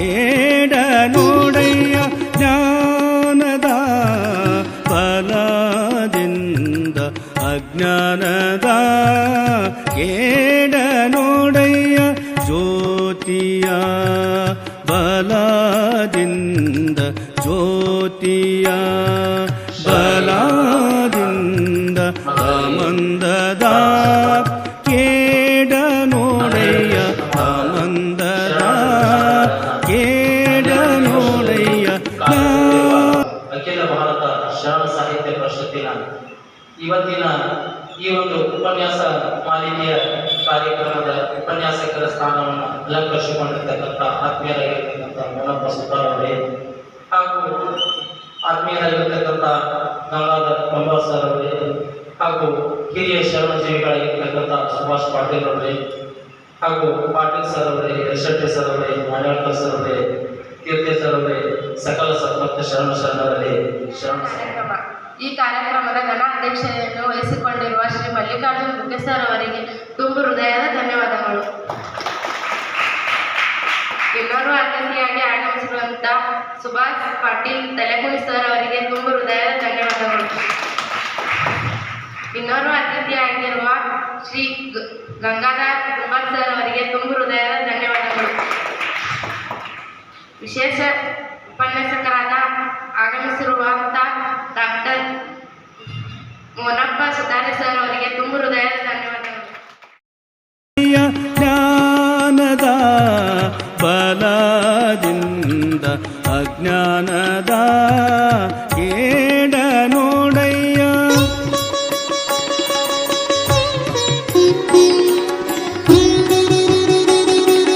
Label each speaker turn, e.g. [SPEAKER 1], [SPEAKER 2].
[SPEAKER 1] ஏடனோடைய ஞானதா பலாதிந்த அஜானதா ஏடனோடைய ஜோதியா
[SPEAKER 2] பலாதிந்த ஜோதியா. பலாதிந்த அமந்ததா ಪರಿಷತ್ತಿನ ಇವತ್ತಿನ ಈ ಒಂದು ಉಪನ್ಯಾಸ ಮಾಲಿಕೆಯ ಕಾರ್ಯಕ್ರಮದ ಉಪನ್ಯಾಸಕರ ಸ್ಥಾನವನ್ನು ಅಲಂಕರಿಸಿಕೊಂಡಿರ್ತಕ್ಕಂಥ ಆತ್ಮೀಯರಾಗಿರ್ತಕ್ಕಂಥ ಮೂಲಪ್ಪ ಸುಬ್ಬರವರೇ ಹಾಗೂ ಆತ್ಮೀಯರಾಗಿರ್ತಕ್ಕಂಥ ಗಂಗಾಧರ್ ಕಂಬಾರ್ ಸರ್ ಅವರೇ ಹಾಗೂ ಹಿರಿಯ ಶರಣಜೀವಿಗಳಾಗಿರ್ತಕ್ಕಂಥ ಸುಭಾಷ್ ಪಾಟೀಲ್ ಅವರೇ. ಹಾಗೂ ಪಾಟೀಲ್ ಸರ್ ಅವರೇ ಯಶಟ್ಟಿ ಸರ್ ಅವರೇ ಮಾನ್ಯಾಳ್ಕರ್ ಸರ್ ಅವರೇ
[SPEAKER 3] ಈ ಕಾರ್ಯಕ್ರಮದ ಘನ ಅಧ್ಯಕ್ಷತೆಯನ್ನು ವಹಿಸಿಕೊಂಡಿರುವ ಶ್ರೀ ಮಲ್ಲಿಕಾರ್ಜುನ್ ಗುಡ್ಡೆ ಸರ್ ಅವರಿಗೆ ತುಂಬು ಹೃದಯದ ಧನ್ಯವಾದಗಳು. ಇನ್ನೋರ್ವ ಅತಿಥಿಯಾಗಿ ಆಗಮಿಸಿರುವಂತಹ ಸುಭಾಷ್ ಪಾಟೀಲ್ ತಲೆಕುಣಿ ಸರ್ ಅವರಿಗೆ ತುಂಬು ಹೃದಯದ ಧನ್ಯವಾದಗಳು. ಇನ್ನೋರ್ವ ಅತಿಥಿಯಾಗಿರುವ ಶ್ರೀ ಗಂಗಾಧರ್ ಕುಮಾರ್ ಸರ್ ಅವರಿಗೆ ತುಂಬು ಹೃದಯದ ಧನ್ಯವಾದಗಳು. ವಿಶೇಷ ಉಪನ್ಯಾಸಕರಾದ ಆಗಮಿಸಿರುವಂತ ಡಾಕ್ಟರ್ ಮೋನಪ್ಪ ಸುಧಾರಿ ಸರ್ ಅವರಿಗೆ ತುಂಬ ಹೃದಯದ ಧನ್ಯವಾದಗಳು.
[SPEAKER 1] ಜ್ಞಾನದ ಬಲದಿಂದ ಅಜ್ಞಾನದ